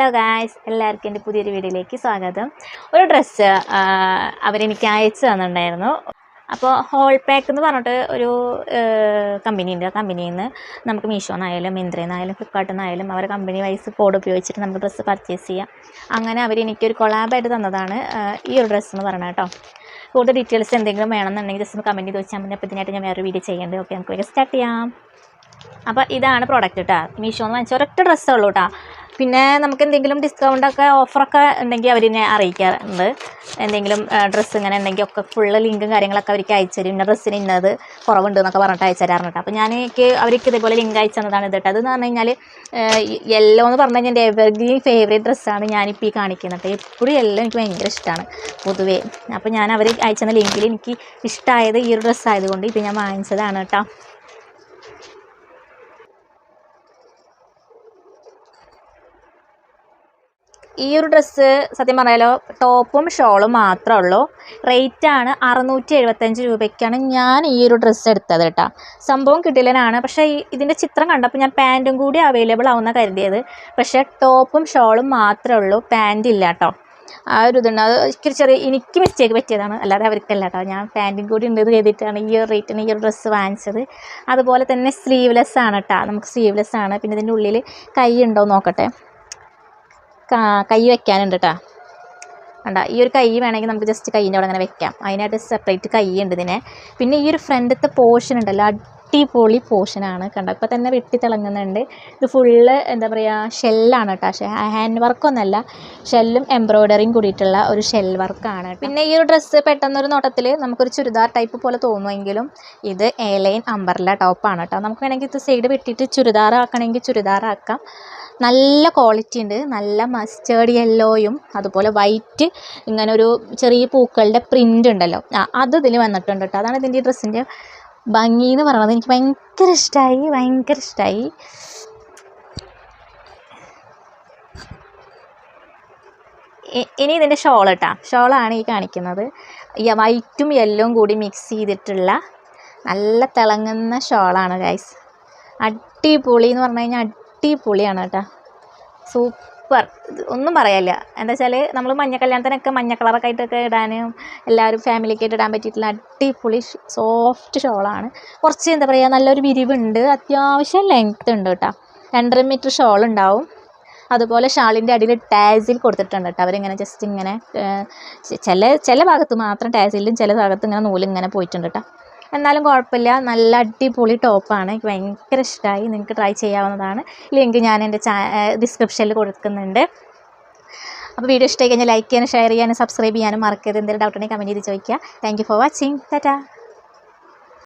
Hello guys എല്ലാവർക്കും എന്റെ പുതിയൊരു വീഡിയോയിലേക്ക് സ്വാഗതം. ഒരു ഡ്രസ്സ് അവരെനിക്ക് അയച്ചു തന്നിട്ടുണ്ടായിരുന്നു. അപ്പോൾ ഹോൾ പാക്ക് എന്ന് പറഞ്ഞിട്ട് ഒരു കമ്പനി ഉണ്ട് ആ കമ്പനിയിൽ നിന്ന് നമുക്ക് മീഷോന്നായാലും മിന്ത്രയിൽ ഫ്ലിപ്കാർട്ടിൽ നിന്നായാലും അവരുടെ കമ്പനി വൈസ് കോഡ് ഉപയോഗിച്ചിട്ട് നമുക്ക് ഡ്രസ്സ് പർച്ചേസ് ചെയ്യാം. അങ്ങനെ അവർ എനിക്കൊരു കൊളാബായിട്ട് തന്നതാണ് ഈ ഒരു ഡ്രസ്സ് എന്ന് പറഞ്ഞ കേട്ടോ. കൂടുതൽ ഡീറ്റെയിൽസ് എന്തെങ്കിലും വേണമെന്നുണ്ടെങ്കിൽ ജസ്റ്റ് കമന്റ് ചെയ്ത് വെച്ചാൽ മതി. അപ്പോൾ ഞാൻ വേറെ വീഡിയോ ചെയ്യേണ്ടത് ഓക്കെ നമുക്ക് വേഗം സ്റ്റാർട്ട് ചെയ്യാം. അപ്പോൾ ഇതാണ് പ്രോഡക്റ്റ് കേട്ടോ മീഷോ എന്ന് വാങ്ങിച്ച ഒരൊറ്റ ഡ്രസ്സേ ഉള്ളൂ കേട്ടോ പിന്നെ നമുക്ക് എന്തെങ്കിലും ഡിസ്കൗണ്ടൊക്കെ ഓഫറൊക്കെ ഉണ്ടെങ്കിൽ അവരിനെ അറിയിക്കാറുണ്ട്. എന്തെങ്കിലും ഡ്രസ്സ് ഇങ്ങനെ ഉണ്ടെങ്കിൽ ഒക്കെ ഫുള്ള് ലിങ്കും കാര്യങ്ങളൊക്കെ അവർക്ക് അയച്ചു തരും. ഇന്ന ഡ്രസ്സിന് ഇന്നത് കുറവുണ്ട് എന്നൊക്കെ പറഞ്ഞിട്ട് അയച്ചു തരാറുണ്ട്. അപ്പോൾ ഞാൻ എനിക്ക് അവർക്ക് ഇതേപോലെ ലിങ്ക് അയച്ചു തന്നതാണ് ഇത് കേട്ടോ. അതെന്ന് പറഞ്ഞു കഴിഞ്ഞാൽ യെല്ലോ എന്ന് പറഞ്ഞു കഴിഞ്ഞാൽ എന്റെ എവർഗ്രീൻ ഫേവറേറ്റ് ഡ്രസ്സാണ് ഞാനിപ്പോൾ ഈ കാണിക്കുന്നത്. എപ്പോഴും എല്ലാം എനിക്ക് ഭയങ്കര ഇഷ്ടമാണ് പൊതുവേ. അപ്പോൾ ഞാൻ അവർ അയച്ചു തന്ന ലിങ്കിൽ എനിക്ക് ഇഷ്ടമായത് ഈ ഒരു ഡ്രസ്സ് ആയതുകൊണ്ട് ഇത് ഞാൻ വാങ്ങിച്ചതാണ് കേട്ടോ. ഈ ഒരു ഡ്രസ്സ് സത്യം പറയാലോ ടോപ്പും ഷോളും മാത്രമേ ഉള്ളൂ. റേറ്റാണ് അറുന്നൂറ്റി എഴുപത്തഞ്ച് രൂപയ്ക്കാണ് ഞാൻ ഈ ഒരു ഡ്രസ്സ് എടുത്തത് കേട്ടോ. സംഭവം കിട്ടില്ലനാണ് പക്ഷേ ഈ ഇതിന്റെ ചിത്രം കണ്ടപ്പോൾ ഞാൻ പാന്റും കൂടി അവൈലബിൾ ആവുന്ന കരുതിയത്. പക്ഷേ ടോപ്പും ഷോളും മാത്രമേ ഉള്ളൂ പാന്റ് ഇല്ല കേട്ടോ. ആ ഒരു ഇതുണ്ട്. അത് ഇച്ചിരി ചെറിയ എനിക്ക് മിസ്റ്റേക്ക് പറ്റിയതാണ്. അല്ലാതെ അവർക്കല്ല കേട്ടോ. ഞാൻ പാന്റും കൂടി ഉണ്ട് കരുതിയിട്ടാണ് ഈ ഒരു റേറ്റിന് ഈ ഒരു ഡ്രസ്സ് വാങ്ങിച്ചത്. അതുപോലെ തന്നെ സ്ലീവ്ലെസ് ആണ് കേട്ടോ. നമുക്ക് സ്ലീവ്ലെസ് ആണ്. പിന്നെ ഇതിന്റെ ഉള്ളിൽ കൈ ഉണ്ടോ നോക്കട്ടെ. കാ- വെക്കാനുണ്ട് കേട്ടോ കണ്ട ഈ ഒരു കൈ വേണമെങ്കിൽ നമുക്ക് ജസ്റ്റ് കൈയിന്റെ അവിടെ അങ്ങനെ വെക്കാം. അതിനായിട്ട് സെപ്പറേറ്റ് കൈ ഉണ്ട് ഇതിനെ. പിന്നെ ഈ ഒരു ഫ്രണ്ടത്തെ പോർഷൻ ഉണ്ടല്ലോ അടിപൊളി പോർഷനാണ് കണ്ടോ ഇപ്പോൾ തന്നെ വെട്ടി തിളങ്ങുന്നുണ്ട്. ഇത് ഫുള്ള് എന്താ പറയുക ഷെല്ലാണ് കേട്ടോ ഹാൻഡ് വർക്കൊന്നല്ല ഷെല്ലും എംബ്രോയ്ഡറിയും കൂടിയിട്ടുള്ള ഒരു ഷെൽ വർക്കാണ് പിന്നെ ഈ ഒരു ഡ്രസ്സ് പെട്ടെന്നൊരു നോട്ടത്തിൽ നമുക്കൊരു ചുരിദാർ ടൈപ്പ് പോലെ തോന്നുമെങ്കിലും ഇത് എ ലൈൻ അമ്പർല ടോപ്പാണ് കേട്ടോ നമുക്ക് വേണമെങ്കിൽ ഇത് സൈഡ് വെട്ടിയിട്ട് ചുരിദാർ ചുരിദാറാക്കാം. നല്ല ക്വാളിറ്റി ഉണ്ട്. നല്ല മസ്റ്റേർഡ് യെല്ലോയും അതുപോലെ വൈറ്റ് ഇങ്ങനെ ഒരു ചെറിയ പൂക്കളുടെ പ്രിന്റ് ഉണ്ടല്ലോ. ആ അത് ഇതിൽ വന്നിട്ടുണ്ട് കേട്ടോ അതാണ് ഇതിന്റെ ഈ ഡ്രസ്സിന്റെ ഭംഗി എന്ന് പറയുന്നത്. എനിക്ക് ഭയങ്കര ഇഷ്ടമായി ഭയങ്കര ഇഷ്ടമായി ഇനി ഇതിന്റെ ഷോൾ കേട്ടോ ഷോളാണ് ഈ കാണിക്കുന്നത്. വൈറ്റും യെല്ലോയും കൂടി മിക്സ് ചെയ്തിട്ടുള്ള നല്ല തിളങ്ങുന്ന ഷോളാണ് ഗൈസ് അടിപൊളി എന്ന് പറഞ്ഞു കഴിഞ്ഞാൽ അടിപൊളിയാണ് കേട്ടോ സൂപ്പർ. ഒന്നും പറയാനില്ല. എന്താ വെച്ചാൽ നമ്മൾ മഞ്ഞ കല്യാണത്തിനൊക്കെ മഞ്ഞ കളറൊക്കെ ആയിട്ടൊക്കെ ഇടാനും എല്ലാവരും ഫാമിലിയൊക്കെ ആയിട്ട് ഇടാൻ പറ്റിയിട്ടുള്ള അടിപൊളി സോഫ്റ്റ് ഷോളാണ്. കുറച്ച് എന്താ പറയുക നല്ലൊരു വിരിവുണ്ട്. അത്യാവശ്യം ലെങ്ത് ഉണ്ട് കേട്ടോ. രണ്ടര മീറ്റർ ഷോൾ ഉണ്ടാവും. അതുപോലെ ഷാളിന്റെ അടിയിൽ ടാസിൽ കൊടുത്തിട്ടുണ്ട് കേട്ടോ. അവരിങ്ങനെ ജസ്റ്റ് ഇങ്ങനെ ചില ചില ഭാഗത്ത് മാത്രം ടാസിലും ചില ഭാഗത്ത് ഇങ്ങനെ നൂലിങ്ങനെ പോയിട്ടുണ്ട് കേട്ടോ. എന്നാലും കുഴപ്പമില്ല. നല്ല അടിപൊളി ടോപ്പാണ് എനിക്ക് ഭയങ്കര ഇഷ്ടമായി നിങ്ങൾക്ക് ട്രൈ ചെയ്യാവുന്നതാണ്. ലിങ്ക് ഞാൻ എന്റെ ചാ ഡിസ്ക്രിപ്ഷനിൽ കൊടുക്കുന്നുണ്ട്. അപ്പോൾ വീഡിയോ ഇഷ്ടമായി കഴിഞ്ഞാൽ ലൈക്ക് ചെയ്യാനും ഷെയർ ചെയ്യാനും സബ്സ്ക്രൈബ് ചെയ്യാനും മറക്കരുത്. എന്തെങ്കിലും ഡൗട്ടുണ്ടെങ്കിൽ കമന്റ് ചെയ്ത് ചോദിക്കുക. Thank for watching Tata